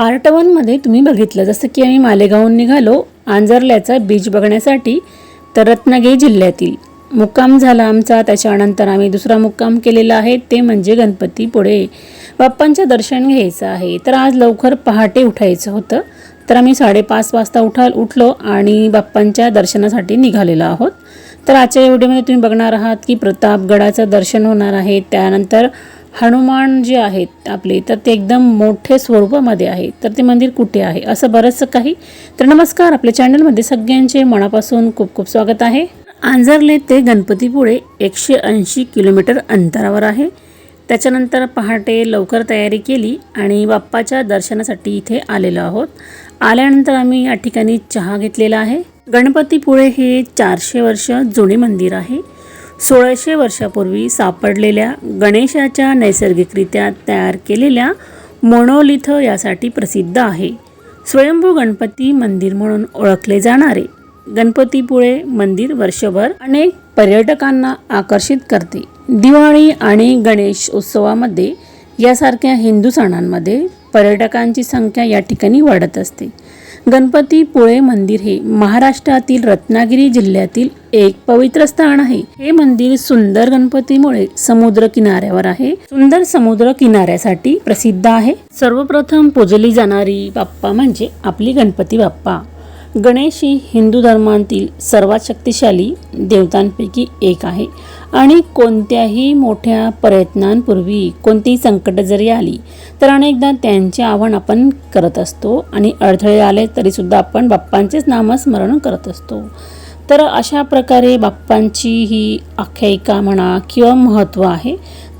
Part वनमध्ये तुम्ही बघितलं जसं की आम्ही मालेगावहून निघालो आंजरल्याचा बीच बघण्यासाठी तर रत्नागिरी जिल्ह्यातील. मुक्काम झाला आमचा त्याच्यानंतर आम्ही दुसरा मुक्काम केलेला आहे ते म्हणजे गणपतीपुळे बाप्पांचं दर्शन घ्यायचं आहे तर आज लवकर पहाटे उठायचं होतं. तर आम्ही साडेपाच वाजता उठा उठलो आणि बाप्पांच्या दर्शनासाठी निघालेलो आहोत. तर आजच्या व्हिडिओमध्ये तुम्ही बघणार आहात की प्रतापगडाचं दर्शन होणार आहे त्यानंतर हनुमान जे आहेत आपले तर ते एकदम मोठे स्वरूपामध्ये आहे. तर ते मंदिर कुठे आहे? असं बरंचसं काही? तर नमस्कार आपल्या चॅनलमध्ये सगळ्यांचे मनापासून खूप खूप स्वागत आहे. आंजरले ते गणपतीपुळे एकशे ऐंशी किलोमीटर अंतरावर आहे. त्याच्यानंतर पहाटे लवकर तयारी केली आणि बाप्पाच्या दर्शनासाठी इथे आलेलो आहोत. आल्यानंतर आम्ही या ठिकाणी चहा घेतलेला आहे. गणपतीपुळे हे चारशे वर्ष जुने मंदिर आहे. सोळाशे वर्षापूर्वी सापडलेल्या गणेशाच्या नैसर्गिकरित्या तयार केलेल्या मोनोलिथ यासाठी प्रसिद्ध आहे. स्वयंभू गणपती मंदिर म्हणून ओळखले जाणारे. गणपतीपुळे मंदिर वर्षभर अनेक पर्यटकांना आकर्षित करते. दिवाळी आणि गणेश उत्सवामध्ये यासारख्या हिंदू सणांमध्ये पर्यटकांची संख्या या ठिकाणी वाढत असते. गणपतीपुळे मंदिर हे महाराष्ट्रातील रत्नागिरी जिल्ह्यातील एक पवित्र स्थान आहे. हे मंदिर सुंदर गणपतीमुळे समुद्र किनाऱ्यावर आहे. सुंदर समुद्र किनाऱ्यासाठी प्रसिद्ध आहे. सर्वप्रथम पूजली जाणारी बाप्पा म्हणजे आपली गणपती बाप्पा. गणेश ही हिंदू धर्मांतील सर्वात शक्तिशाली देवतांपैकी एक आहे. आणि कोणत्याही मोठ्या प्रयत्नांपूर्वी कोणतीही संकट जरी आली तर अनेकदा त्यांचे आव्हान आपण करत असतो आणि अडथळे आले तरीसुद्धा आपण बाप्पांचेच नामस्मरण करत असतो. तर अशा प्रकारे बाप्पांची ही आख्यायिका म्हणा किंवा महत्त्व आहे.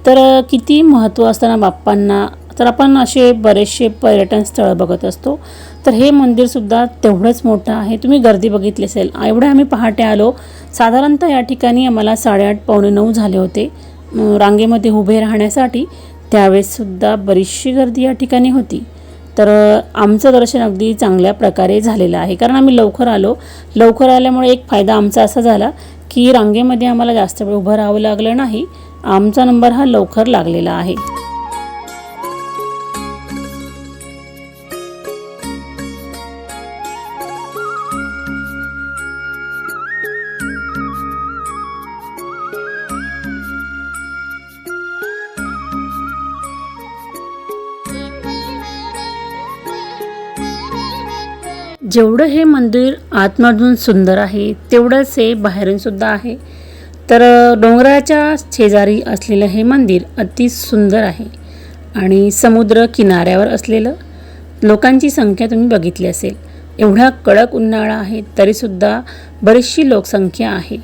तर किती महत्त्व असताना बाप्पांना तर आपण असे बरेचसे पर्यटन स्थळं बघत असतो. तर हे मंदिरसुद्धा तेवढंच मोठं आहे. तुम्ही गर्दी बघितली असेल. एवढे आम्ही पहाटे आलो. साधारणतः या ठिकाणी आम्हाला साडेआठ पावणे नऊ झाले होते. रांगेमध्ये उभे राहण्यासाठी त्यावेळेससुद्धा बरीचशी गर्दी या ठिकाणी होती. तर आमचं दर्शन अगदी चांगल्या प्रकारे झालेलं आहे. कारण आम्ही लवकर आलो. लवकर आल्यामुळे एक फायदा आमचा असा झाला की रांगेमध्ये आम्हाला जास्त वेळ उभं राहावं लागलं नाही. आमचा नंबर हा लवकर लागलेला आहे. जेवढं हे मंदिर आतमधून सुंदर आहे तेवढंच हे बाहेरून सुद्धा आहे. तर डोंगराच्या शेजारी असलेलं हे मंदिर अति सुंदर आहे आणि समुद्र किनाऱ्यावर असलेलं. लोकांची संख्या तुम्ही बघितली असेल. एवढा कडक उन्हाळा आहे तरीसुद्धा बरीचशी लोकसंख्या आहे.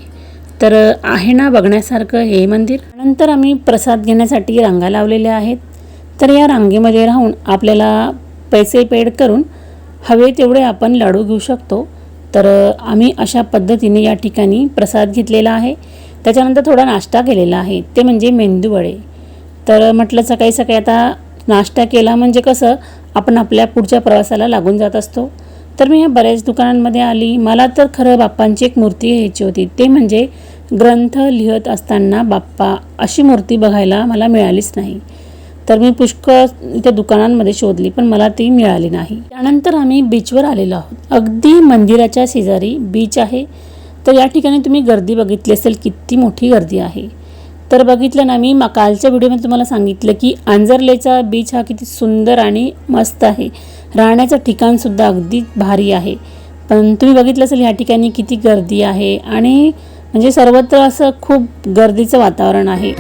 तर आहे ना बघण्यासारखं हे मंदिर? नंतर आम्ही प्रसाद घेण्यासाठी रांगा लावलेल्या आहेत. तर या रांगेमध्ये राहून आपल्याला पैसे पेड करून हवे तेवढे आपण लाडू घेऊ शकतो. तर आम्ही अशा पद्धतीने या ठिकाणी प्रसाद घेतलेला आहे. त्याच्यानंतर थोडा नाश्ता केलेला आहे. ते म्हणजे मेंदूवडे तर म्हटलं सकाळी सकाळी आता नाश्ता केला म्हणजे कसं आपण आपल्या पुढच्या प्रवासाला लागून जात असतो. तर मी ह्या बऱ्याच दुकानांमध्ये आली. मला तर खरं बाप्पांची एक मूर्ती घ्यायची होती. ते म्हणजे ग्रंथ लिहत असताना बाप्पा अशी मूर्ती बघायला मला मिळालीच नाही. तर मी पुष्कळ त्या दुकानांमध्ये शोधली पण मला ती मिळाली नाही. त्यानंतर आम्ही बीचवर आलेलो आहोत. अगदी मंदिराच्या शेजारी बीच आहे. तर या ठिकाणी तुम्ही गर्दी बघितली असेल किती मोठी गर्दी आहे. तर बघितलं ना मी कालच्या व्हिडिओमध्ये तुम्हाला सांगितलं की आंजरलेचा बीच हा किती सुंदर आणि मस्त आहे. राहण्याचं ठिकाणसुद्धा अगदी भारी आहे. पण तुम्ही बघितलं असेल या ठिकाणी किती गर्दी आहे आणि म्हणजे सर्वत्र असं खूप गर्दीचं वातावरण आहे.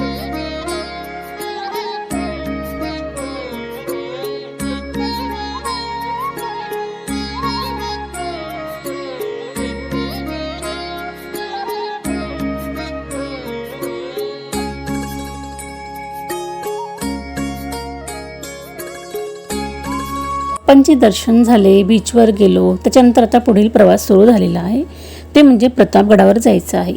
बाप्पांचे दर्शन झाले बीचवर गेलो. त्याच्यानंतर आता पुढील प्रवास सुरू झालेला आहे. ते म्हणजे प्रतापगडावर जायचं आहे.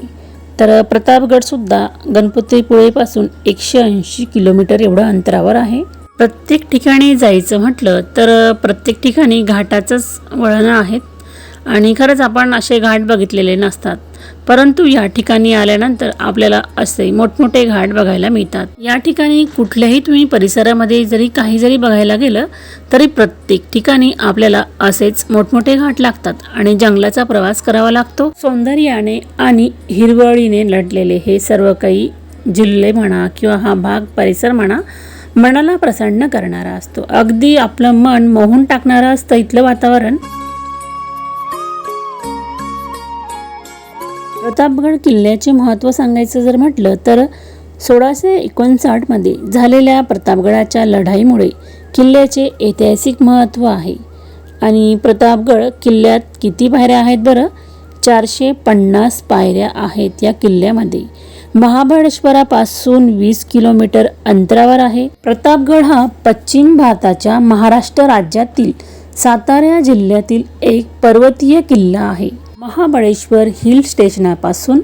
तर प्रतापगडसुद्धा गणपतीपुळेपासून एकशे ऐंशी किलोमीटर एवढं अंतरावर आहे. प्रत्येक ठिकाणी जायचं म्हटलं तर प्रत्येक ठिकाणी घाटाचंच वळणं आहेत आणि खरंच आपण असे घाट बघितलेले नसतात. परंतु या ठिकाणी आल्यानंतर आपल्याला असे मोठमोठे घाट बघायला मिळतात. या ठिकाणी कुठल्याही तुम्ही परिसरामध्ये जरी काही जरी बघायला गेलं तरी प्रत्येक ठिकाणी आपल्याला असेच मोठमोठे घाट लागतात आणि जंगलाचा प्रवास करावा लागतो. सौंदर्याने आणि हिरवळीने लढलेले हे सर्व काही जिल्हे म्हणा किंवा हा भाग परिसर म्हणा मनाला प्रसन्न करणारा असतो. अगदी आपलं मन मोहून टाकणारं असतं इथलं वातावरण. प्रतापगड किल्ल्याचे महत्त्व सांगायचं जर म्हटलं तर सोळाशे एकोणसाठमध्ये झालेल्या प्रतापगडाच्या लढाईमुळे किल्ल्याचे ऐतिहासिक महत्त्व आहे. आणि प्रतापगड किल्ल्यात किती पायऱ्या आहेत बरं? चारशे पन्नास पायऱ्या आहेत या किल्ल्यामध्ये. महाबळेश्वरापासून वीस किलोमीटर अंतरावर आहे. प्रतापगड हा पश्चिम भारताच्या महाराष्ट्र राज्यातील सातारा जिल्ह्यातील एक पर्वतीय किल्ला आहे. महाबळेश्वर हिल स्टेशनापासून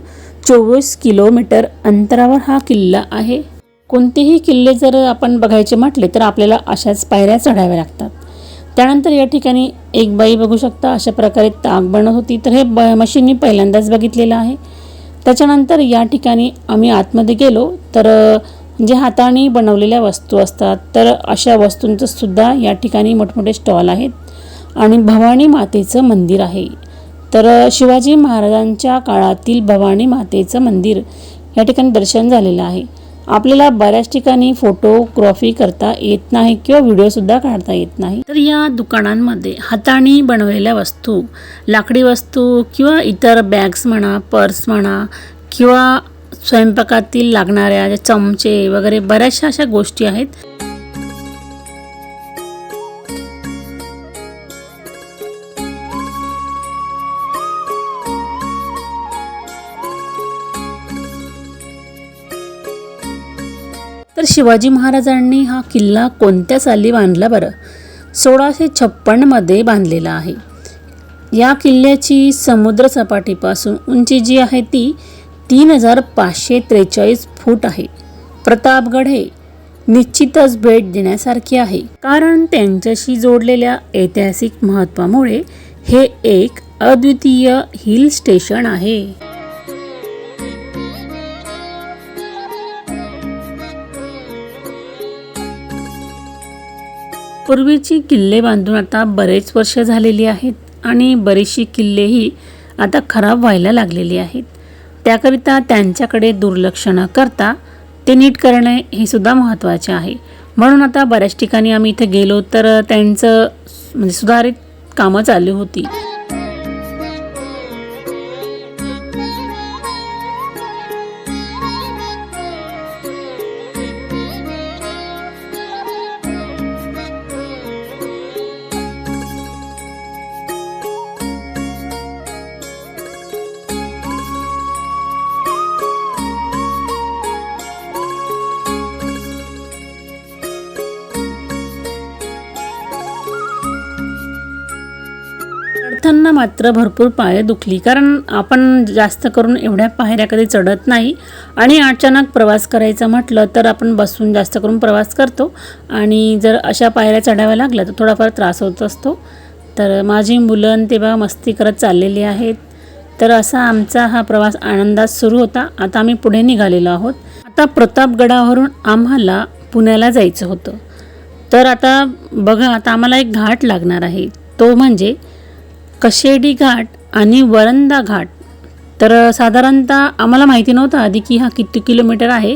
चोवीस किलोमीटर अंतरावर हा किल्ला आहे. कोणतेही किल्ले जर आपण बघायचे म्हटले तर आपल्याला अशाच पायऱ्या चढाव्या लागतात. त्यानंतर या ठिकाणी एक बाई बघू शकता अशा प्रकारे ताक बनत होती. तर हे ब मशीन मी पहिल्यांदाच बघितलेलं आहे. त्याच्यानंतर या ठिकाणी आम्ही आतमध्ये गेलो तर जे हाताने बनवलेल्या वस्तू असतात तर अशा वस्तूंचंसुद्धा या ठिकाणी मोठमोठे स्टॉल आहेत. आणि भवानी मातेचं मंदिर आहे. तर शिवाजी महाराजांच्या काळातील भवानी मातेचं मंदिर या ठिकाणी दर्शन झालेलं आहे. आपल्याला बऱ्याच ठिकाणी फोटोग्राफी करता येत नाही किंवा व्हिडिओसुद्धा काढता येत नाही. तर या दुकानांमध्ये हाताने बनवलेल्या वस्तू लाकडी वस्तू किंवा इतर बॅग्स म्हणा पर्स म्हणा किंवा स्वयंपाकातील लागणाऱ्या ज्या चमचे वगैरे बऱ्याचशा अशा गोष्टी आहेत. शिवाजी महाराजांनी हा किल्ला कोणत्या साली बांधला बरं? सोळाशे छप्पन्नमध्ये बांधलेला आहे. या किल्ल्याची समुद्रसपाटीपासून उंची जी आहे ती तीन हजार पाचशे त्रेचाळीस फूट आहे. प्रतापगड हे निश्चितच भेट देण्यासारखे आहे. कारण त्यांच्याशी जोडलेल्या ऐतिहासिक महत्त्वामुळे हे एक अद्वितीय हिल स्टेशन आहे. पूर्वीची किल्ले बांधून आता बरेच वर्ष झालेली आहेत आणि बरीचशी किल्लेही आता खराब व्हायला लागलेली आहेत. त्याकरिता त्यांच्याकडे दुर्लक्ष न करता ते नीट करणे हे सुद्धा महत्त्वाचे आहे. म्हणून आता बऱ्याच ठिकाणी आम्ही इथे गेलो तर त्यांचं म्हणजे सुधारित कामं चालू होती. चढताना मात्र भरपूर पाय दुखली. कारण आपण जास्त करून एवढ्या पायऱ्या कधी चढत नाही आणि अचानक प्रवास करायचा म्हटलं तर आपण बसून जास्त करून प्रवास करतो. आणि जर अशा पायऱ्या चढाव्या लागल्या तर थोडाफार त्रास होत असतो. तर माझी मुलं आणि ते मस्ती करत चाललेली आहेत. तर असा आमचा हा प्रवास आनंदात सुरू होता. आता आम्ही पुढे निघालेलो आहोत. आता प्रतापगडावरून आम्हाला पुण्याला जायचं होतं. तर आता बघा आता आम्हाला एक घाट लागणार आहे. तो म्हणजे कशेडी घाट आणि वरंदा घाट. तर साधारणतः आम्हाला माहिती नव्हतं आधी की हा किती किलोमीटर आहे.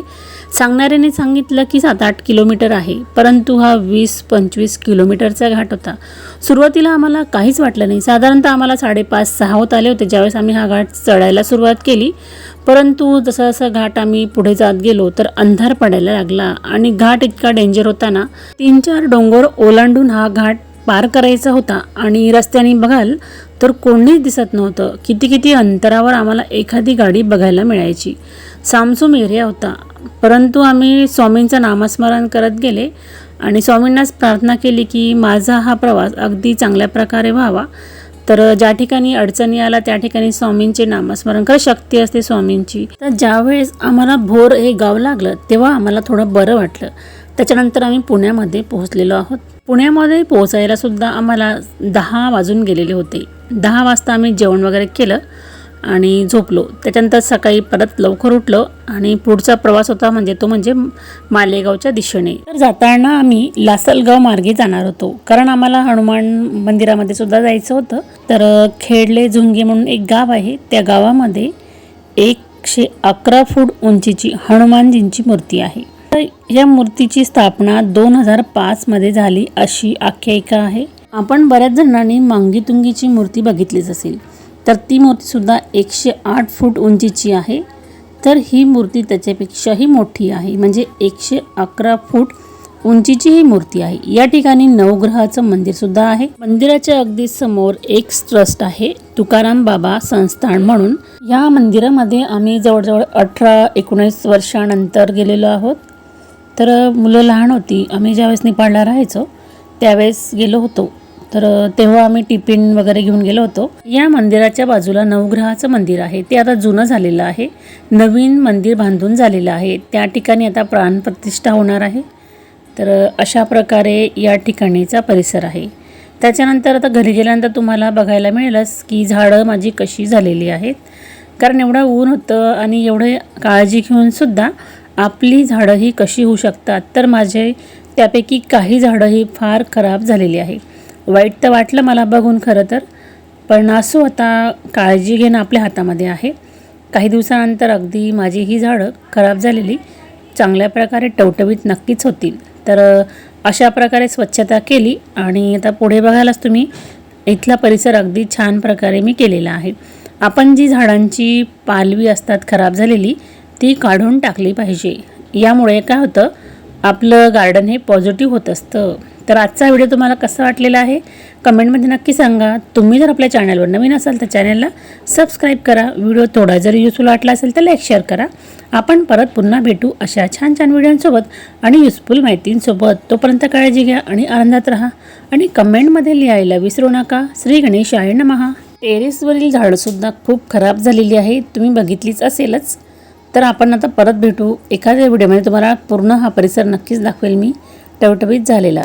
सांगणाऱ्याने सांगितलं की सात आठ किलोमीटर आहे. परंतु हा वीस पंचवीस किलोमीटरचा घाट होता. सुरुवातीला आम्हाला काहीच वाटलं नाही. साधारणतः आम्हाला साडेपाच सहा होत आले होते ज्यावेळेस आम्ही हा घाट चढायला सुरुवात केली. परंतु जसं जसं घाट आम्ही पुढे जात गेलो तर अंधार पडायला लागला आणि घाट इतका डेंजर होता ना तीन चार डोंगर ओलांडून हा घाट पार करायचा होता. आणि रस्त्याने बघाल तर कोणीच दिसत नव्हतं. किती किती अंतरावर आम्हाला एखादी गाडी बघायला मिळायची. सामसूम एरिया होता. परंतु आम्ही स्वामींचं नामस्मरण करत गेले आणि स्वामींनाच प्रार्थना केली की माझा हा प्रवास अगदी चांगल्या प्रकारे व्हावा. तर ज्या ठिकाणी अडचणी आला त्या ठिकाणी स्वामींचे नामस्मरण कर. शक्ती असते स्वामींची. तर ज्यावेळेस आम्हाला भोर हे गाव लागलं तेव्हा आम्हाला थोडं बरं वाटलं. त्याच्यानंतर आम्ही पुण्यामध्ये पोहोचलेलो आहोत. पुण्यामध्ये पोहोचायला सुद्धा आम्हाला दहा वाजून गेलेले होते. दहा वाजता आम्ही जेवण वगैरे केलं आणि झोपलो. त्याच्यानंतर सकाळी परत लवकर उठलो आणि पुढचा प्रवास होता म्हणजे तो म्हणजे मालेगावच्या दिशेने. तर जाताना आम्ही लासलगाव मार्गे जाणार होतो. कारण आम्हाला हनुमान मंदिरामध्ये सुद्धा जायचं होतं. तर खेडले झुंगे म्हणून एक गाव आहे. त्या गावामध्ये एकशे अकरा फूट उंचीची हनुमानजींची मूर्ती आहे. तर या मूर्तीची स्थापना दोन हजार पाचमध्ये झाली अशी आख्यायिका आहे. आपण बऱ्याच जणांनी मांगीतुंगीची मूर्ती बघितलीच असेल. तर ती मूर्तीसुद्धा एकशे आठ फूट उंचीची आहे. तर ही मूर्ती त्याच्यापेक्षाही मोठी आहे. म्हणजे एकशे अकरा फूट उंचीची ही मूर्ती आहे. या ठिकाणी नवग्रहाचं मंदिरसुद्धा आहे. मंदिराच्या अगदी समोर एक ट्रस्ट आहे. तुकाराम बाबा संस्थान म्हणून. या मंदिरामध्ये आम्ही जवळजवळ अठरा एकोणीस वर्षानंतर गेलेलो आहोत. तर मुलं लहान होती. आम्ही ज्यावेळेस निपाळला राहायचो त्यावेळेस गेलो होतो. तर तेव्हा आम्ही टिफिन वगैरे घेऊन गेलो होतो. या मंदिराच्या बाजूला नवग्रहाचं मंदिर आहे. ते आता जुनं झालेलं आहे. नवीन मंदिर बांधून झालेलं आहे. त्या ठिकाणी आता प्राणप्रतिष्ठा होणार आहे. तर अशा प्रकारे या ठिकाणीचा परिसर आहे. त्याच्यानंतर आता घरी गेल्यानंतर तुम्हाला बघायला मिळेलच की झाडं माझी कशी झालेली आहेत. कारण एवढं ऊन होतं आणि एवढे काळजी घेऊनसुद्धा आपली झाडं ही कशी होऊ शकतात? तर माझे त्यापैकी काही झाडं ही फार खराब झालेली आहे. वाईट तर वाटलं मला बघून खरं तर पण असो आता काळजी घेणं आपल्या हातामध्ये आहे. काही दिवसानंतर अगदी माझी ही झाडं खराब झालेली चांगल्या प्रकारे टवटवीत नक्कीच होतील. तर अशा प्रकारे स्वच्छता केली आणि आता पुढे बघायलाच तुम्ही इथला परिसर अगदी छान प्रकारे मी केलेला आहे. आपण जी झाडांची पालवी असतात खराब झालेली ती काढून टाकली पाहिजे. यामुळे काय होतं आपलं गार्डन हे पॉझिटिव्ह होत असतं. तर आजचा व्हिडिओ तुम्हाला कसा वाटलेला आहे? कमेंटमध्ये नक्की सांगा. तुम्ही जर आपल्या चॅनलवर नवीन असाल तर चॅनलला सबस्क्राईब करा. व्हिडिओ थोडा जर युजफुल वाटला असेल तर लाईक शेअर करा. आपण परत पुन्हा भेटू अशा छान छान व्हिडिओंसोबत आणि युजफुल माहितींसोबत. तोपर्यंत काळजी घ्या आणि आनंदात राहा. आणि कमेंटमध्ये लिहायला विसरू नका. श्री गणेशाय नमहा टेरेसवरील झाडंसुद्धा खूप खराब झालेली आहे तुम्ही बघितलीच असेलच. तर आपण आता परत भेटू एखाद्या व्हिडिओमध्ये. तुम्हाला पूर्ण हा परिसर नक्कीच दाखवेल मी. टवटवीत झालेला.